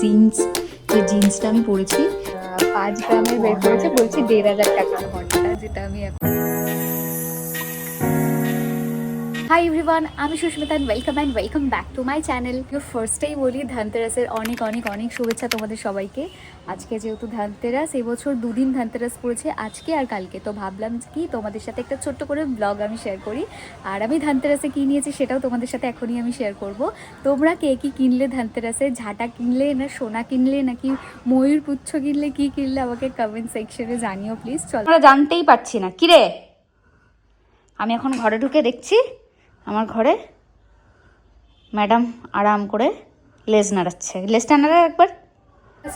Jeans, যে জিন্সটা আমি পরেছি পাঁচ গ্রামের বের করেছে, বলছি দেড় হাজার টাকার ঘরটা যেটা আমি এখন হাই এভরিওয়ান আমি Susmita welcome and welcome back to my channel ফার্স্টেই বলি ধনতেরাসের অনেক অনেক অনেক শুভেচ্ছা তোমাদের সবাইকে। আজকে যেহেতু ধনতেরাস, এবছর দুদিন ধনতেরাস পড়েছে আজকে আর কালকে। তো ভাবলাম কি তোমাদের সাথে একটা ছোট্ট করে ব্লগ আমি শেয়ার করি। আর আমি ধনতেরাসে কী নিয়েছি সেটাও তোমাদের সাথে এখনই আমি শেয়ার করব। তোমরা কে কী কিনলে ধনতেরাসে? ঝাঁটা কিনলে না সোনা কিনলে নাকি ময়ূর পুচ্ছ কিনলে? কি কিনলে? আমাকে কমেন্ট সেকশনে জানিও প্লিজ চল। জানতেই পারছি না। কিরে? আমি এখন ঘরে ঢুকে দেখছি। আমার ঘরে ম্যাডাম আরাম করে লেজ নাড়াচ্ছে। লেজটা নাড়া একবার।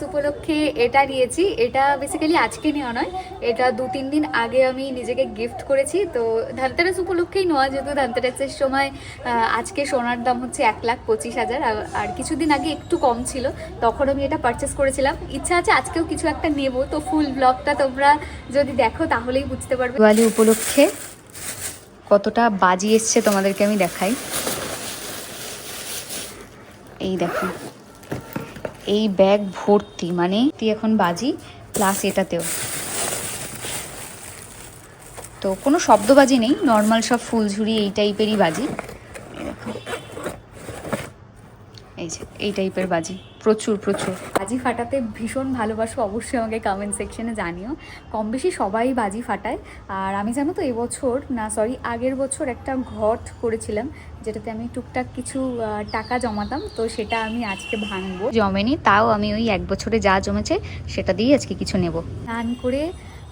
উপলক্ষে এটা নিয়েছি। এটা বেসিক্যালি আজকে নেওয়া নয়। এটা দু তিন দিন আগে আমি নিজেকে গিফট করেছি। তো ধনতেরাস উপলক্ষেই নেওয়া যেহেতু ধনতেরাসের সময় আজকে সোনার দাম হচ্ছে এক লাখ পঁচিশ হাজার। আর- আর কিছুদিন আগে একটু কম ছিল। তখন আমি এটা পারচেস করেছিলাম। ইচ্ছা আছে আজকেও কিছু একটা নেব। তো ফুল ব্লগটা তোমরা যদি দেখো তাহলেই বুঝতে পারবে। দিওয়ালি উপলক্ষে কতটা বাজি এসছে তোমাদেরকে আমি দেখাই। এই দেখো। এই ব্যাগ ভর্তি মানে তুই এখন বাজি প্লাস এটাতেও। তো কোনো শব্দবাজি নেই নর্মাল সব ফুলঝুরি এই টাইপেরই বাজি। দেখো। এই যে, এই টাইপের বাজি। প্রচুর প্রচুর। বাজি ফাটাতে ভীষণ ভালোবাসো, অবশ্যই আমাকে কমেন্ট সেকশনে জানিও। কম বেশি সবাই বাজি ফাটায়। আর আমি জানো তো, এবছর, না সরি আগের বছর একটা ঘট করেছিলাম, যেটাতে আমি টুকটাক কিছু টাকা জমাতাম, তো সেটা আমি আজকে ভাঙবো। জমেনি, তাও আমি ওই এক বছরে যা জমেছে, সেটা দিয়েই আজকে কিছু নেব। স্নান করে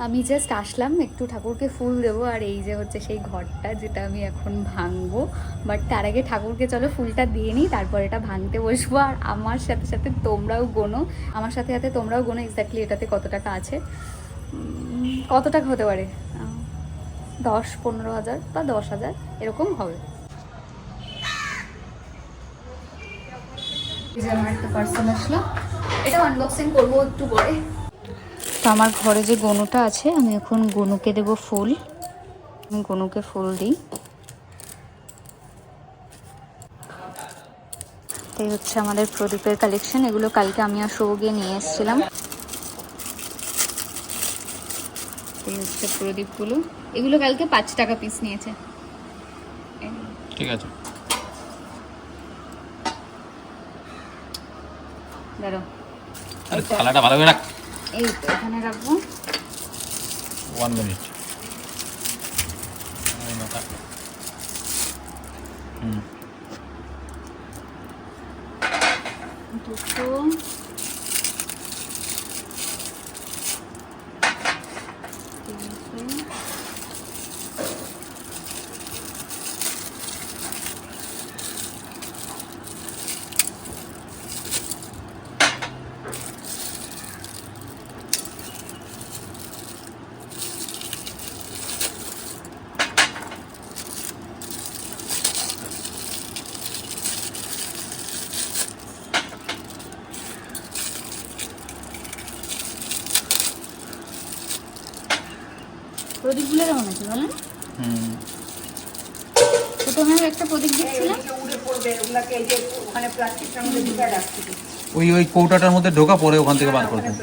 আমি জাস্ট আসলাম, একটু ঠাকুরকে ফুল দেবো, আর এই যে হচ্ছে সেই ঘরটা যেটা আমি এখন ভাঙবো। বাট তার আগে ঠাকুরকে চলো ফুলটা দিয়ে নিই, তারপর এটা ভাঙতে বসবো। আর আমার সাথে সাথে তোমরাও গোনো, আমার সাথে সাথে তোমরাও গোনো এক্স্যাক্টলি এটাতে কত টাকা আছে? কত টাকা হতে পারে? দশ, পনেরো হাজার বা দশ হাজার, এরকম হবে। আমার একটা পার্সেল আসলো। এটা আনবক্সিং করব একটু পরে। তো আমার ঘরে যে গনুটা আছে আমি এখন গনুকে দেব ফুল। আমি গনুকে ফুল দিই। এই হচ্ছে আমাদের প্রদীপের কালেকশন এগুলো কালকে আমি আর শো গিয়ে নিয়ে এসেছিলাম। এই হচ্ছে প্রদীপগুলো। এগুলো কালকে পাঁচ টাকা পিস নিয়েছে। ঠিক আছে। দাঁড়ো ভালো করে রাখ। এই তো এখানে রাখব। One minute hmm. দুটো। প্রদীপগুলো কেমন আছে বলেন। হুম। ছোটো একটা প্রদীপ দিচ্ছিলাম। ওই ওই কৌটাটার মধ্যে ঢোকা পরে ওখান থেকে বার করবেন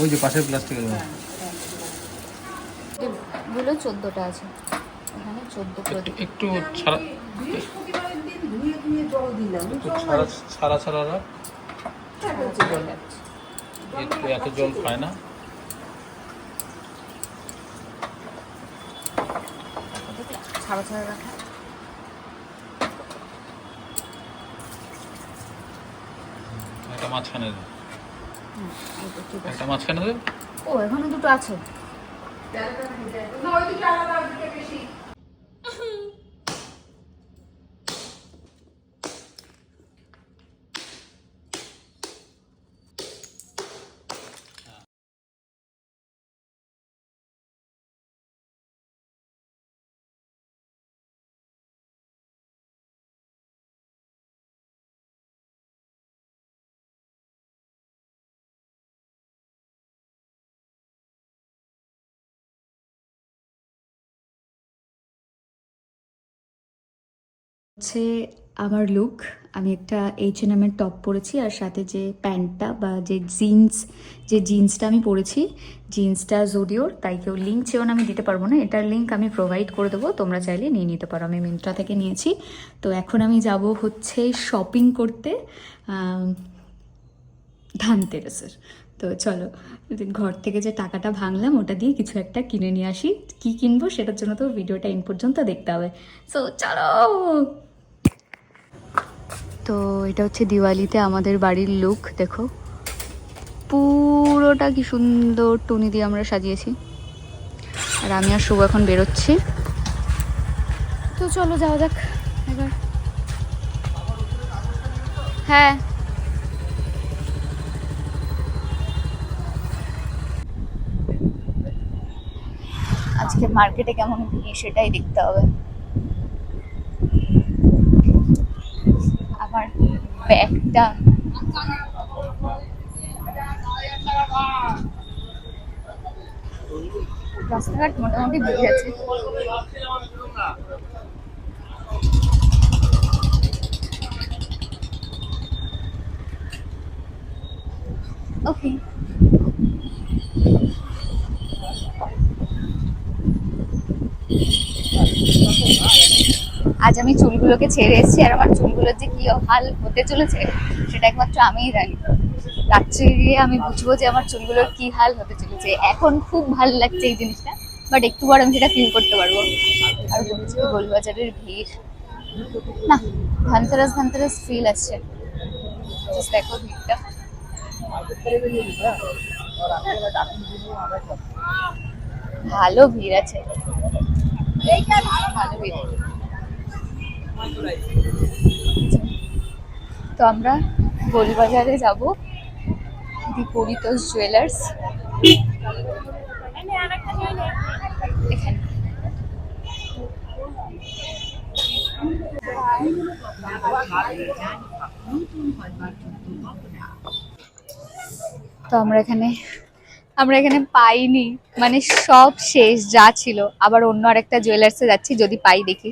ওই যে পাশের প্লাস্টিকের মধ্যে। গুলো চোদ্দোটা আছে। এখানে চোদ্দ একটু ছাড়া একটু ছাড়া ছাড়া ছাড়া একটু এত জল খায় না। ছাড়া ছাড়া রাখা। একটা মাঝখানে দে। হুম, এই তো ঠিক আছে। একটা মাঝখানে দে। ও এখানে দুটো আছে। হচ্ছে আমার লুক আমি একটা এইচ এন এমের টপ পরেছি আর সাথে যে প্যান্টটা বা যে জিন্স যে জিন্সটা আমি পরেছি জিন্সটা জোডিওর তাই কেউ লিঙ্ক চেয়েও আমি দিতে পারব না। এটার লিঙ্ক আমি প্রোভাইড করে দেবো, তোমরা চাইলে নিয়ে নিতে পারো। আমি মিন্ত্রা থেকে নিয়েছি। তো এখন আমি যাব হচ্ছে শপিং করতে ধানতেরাসের। তো চলো ঘর থেকে যে টাকাটা ভাঙলাম, ওটা দিয়ে কিছু একটা কিনে নিয়ে আসি। কি কিনবো সেটার জন্য তো ভিডিওটা ইন পর্যন্ত দেখতে হবে। সো চলো! তো এটা হচ্ছে দিওয়ালিতে আমাদের বাড়ির লুক দেখো। পুরোটা কি সুন্দর টুনি দিয়ে আমরা সাজিয়েছি। আর আমি আর শুভ এখন বেরোচ্ছি। তো চলো যাওয়া যাক এবার। হ্যাঁ। আজকে মার্কেটে কেমন সেটাই দেখতে হবে। আমার ব্যাগটা। রাস্তাঘাট মোটামুটি ভিড় গেছে ওকে আজ আমি চুলগুলোকে ছেড়ে এসেছি আর আমার চুলগুলোর যে কি হাল হতে চলেছে, সেটা একমাত্র আমিই জানি। রাত্রে গিয়ে আমি বুঝব যে আমার চুলগুলোর কি হাল হতে চলেছে। এখন খুব ভালো লাগছে এই জিনিসটা বাট একটু পর আমি সেটা ফিল করতে পারব। আর গোলবাজারের ভিড়। না, ধানতেরাস ধানতেরাস ফিল আসছে দেখো ভিড়টা। ভালো ভিড় আছে। ভালো ভিড়। তো আমরা গোলবাজারে যাব দি পরিতোষ জুয়েলার্স তো আমরা এখানে আমরা এখানে পাইনি। মানে সব শেষ, যা ছিল। আবার অন্য আরেকটা জুয়েলার্সে যাচ্ছি, যদি পাই দেখি।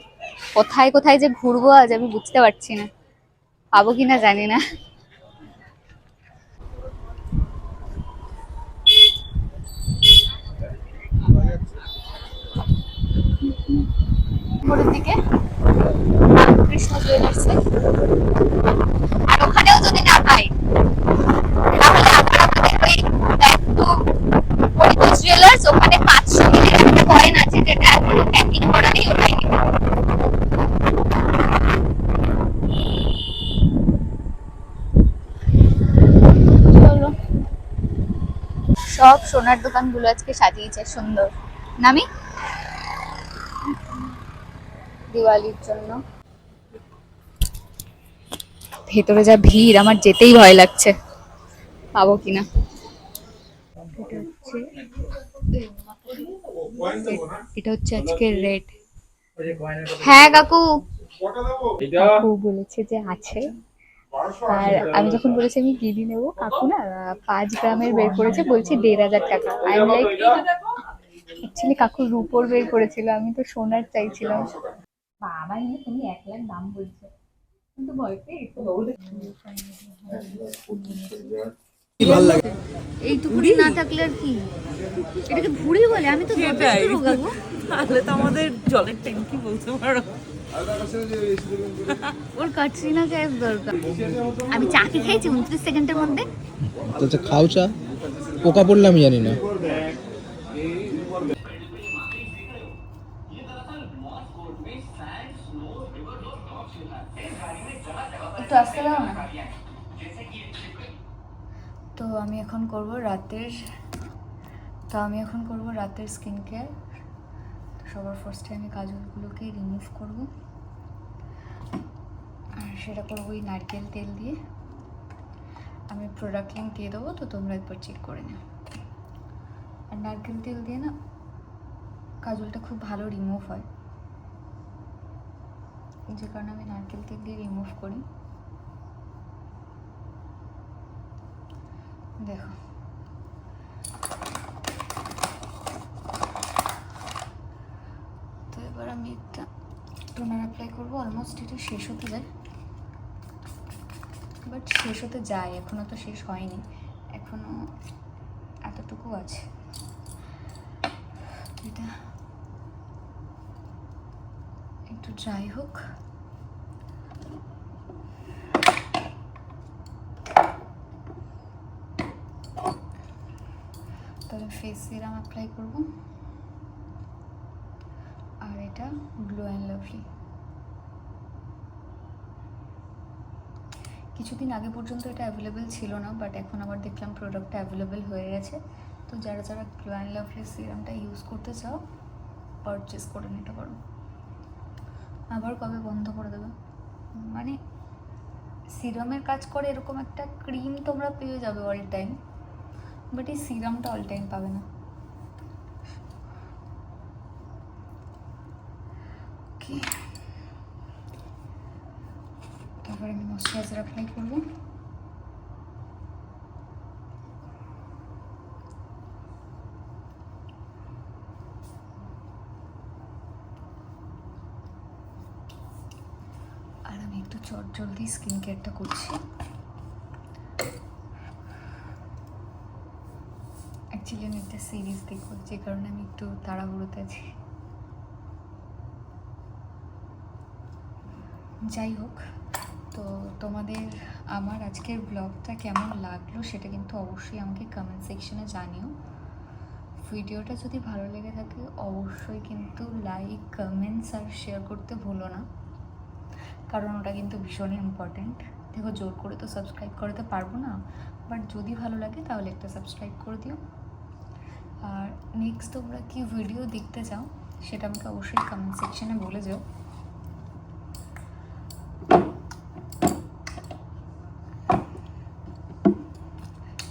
কোথায় কোথায় যে ঘুরবো আজ আমি বুঝতে পারছি না। পাবো কিনা জানি না। আর ওখানেও যদি না ওখানে পাঁচশো মিলির একটা কয়েন আছে যেটা এখনও প্যাকিং করা নেই, ওটাই নিতে হবে। চলো সব সোনার দোকানগুলো আজকে সাজিয়েছে সুন্দর। নামি? দিওয়ালির জন্য। ভেতরে যা ভিড় আমার যেতেই ভয় লাগছে। পাবো কিনা? এটা হচ্ছে আজকে রেড। হ্যাঁ কাকু। কাকু বলেছে যে আছে। আর আমি যখন বলেছি আমি কিনি নেব কাকু না পাঁচ গ্রামের বের করেছে বলছে দেড় হাজার টাকা। আই এম লাইক অ্যাকচুয়ালি কাকু রুপোর বের করেছিল আমি তো সোনার চাইছিলাম। বাবা এনে তুমি এক লাখ দাম বলছো। কিন্তু ভয় পেয়ে এইটুকুনি না থাকলে আর কি? এটাকে ভুড়ি বলে আমি তো সেটাই। তাহলে তো আমাদের জলের ট্যাঙ্কি বলতে পারো। ওর কাটরিনা ক্যাফ দরকার। আমি চা কি খেয়েছি উনত্রিশ সেকেন্ডের মধ্যে? আচ্ছা খাও চা। পোকা পড়লে আমি জানি না। একটু আসতে দাও না? তো আমি এখন করব রাতের তো আমি এখন করব রাতের স্কিন কেয়ার তো সবার ফার্স্টে আমি কাজলগুলোকে রিমুভ করব। আর সেটা করব ওই নারকেল তেল দিয়ে। আমি প্রোডাক্ট লিঙ্ক দিয়ে দেবো, তো তোমরা একবার চেক করে নিও। আর নারকেল তেল দিয়ে না কাজলটা খুব ভালো রিমুভ হয়। যে কারণে আমি নারকেল তেল দিয়ে রিমুভ করি। দেখো। এবার আমি একটা টোনার অ্যাপ্লাই করব। অলমোস্ট এটা শেষ হতে যায়। বাট শেষ হতে যায় এখনও তো শেষ হয়নি। এখনও এতটুকু আছে। এটা একটু ড্রাই হোক। তাহলে ফেস সিরাম অ্যাপ্লাই করব। এটা গ্লো অ্যান্ড লাভলি কিছুদিন আগে পর্যন্ত এটা অ্যাভেলেবেল ছিল না বাট এখন আবার দেখলাম প্রোডাক্টটা অ্যাভেলেবেল হয়ে গেছে। তো যারা যারা গ্লো অ্যান্ড লাভলি সিরামটা ইউজ করতে চাও পারচেস করে নিতে পারো। আবার কবে বন্ধ করে দেবে? মানে সিরামের কাজ করে এরকম একটা ক্রিম তোমরা পেয়ে যাবে অল টাইম বাট এই সিরামটা অল টাইম পাবে না ওকে তারপর আমি ময়শ্চারাইজার অ্যাপ্লাই করব। আর আমি একটু চট জলদি স্কিন কেয়ারটা করছি। অ্যাকচুয়ালি আমি একটা সিরিজ দেখব, যে কারণে আমি একটু তাড়াহুড়োতে আছি। যাই হোক তো তোমাদের আমার আজকের ব্লগটা কেমন লাগল সেটা কিন্তু অবশ্যই আমাকে কমেন্ট সেকশনে জানিও। ভিডিওটা যদি ভালো লেগে থাকে অবশ্যই কিন্তু লাইক কমেন্টস আর শেয়ার করতে ভুলো না। কারণ ওটা কিন্তু ভীষণই ইম্পর্ট্যান্ট দেখো জোর করে তো সাবস্ক্রাইব করতে পারব না বাট যদি ভালো লাগে তাহলে একটা সাবস্ক্রাইব করে দিও। আর নেক্সট তোমরা কি ভিডিও দেখতে চাও সেটা আমাকে অবশ্যই কমেন্ট সেকশনে বলে যাও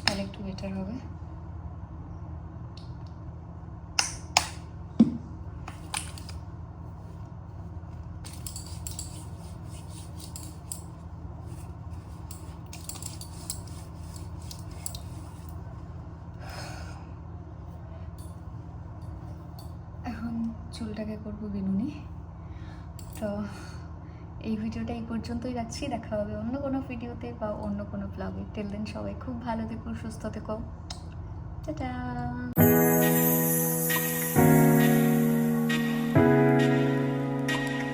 তাহলে একটু বেটার হবে এখন চুলটাকে করব বেলুনি তো এই ভিডিওটা এই পর্যন্তই রাখছি। দেখা হবে অন্য কোনো ভিডিওতে বা অন্য কোনো ব্লগে টেল দেন সবাই খুব ভালো থেকো, সুস্থ থেকো। টাটা!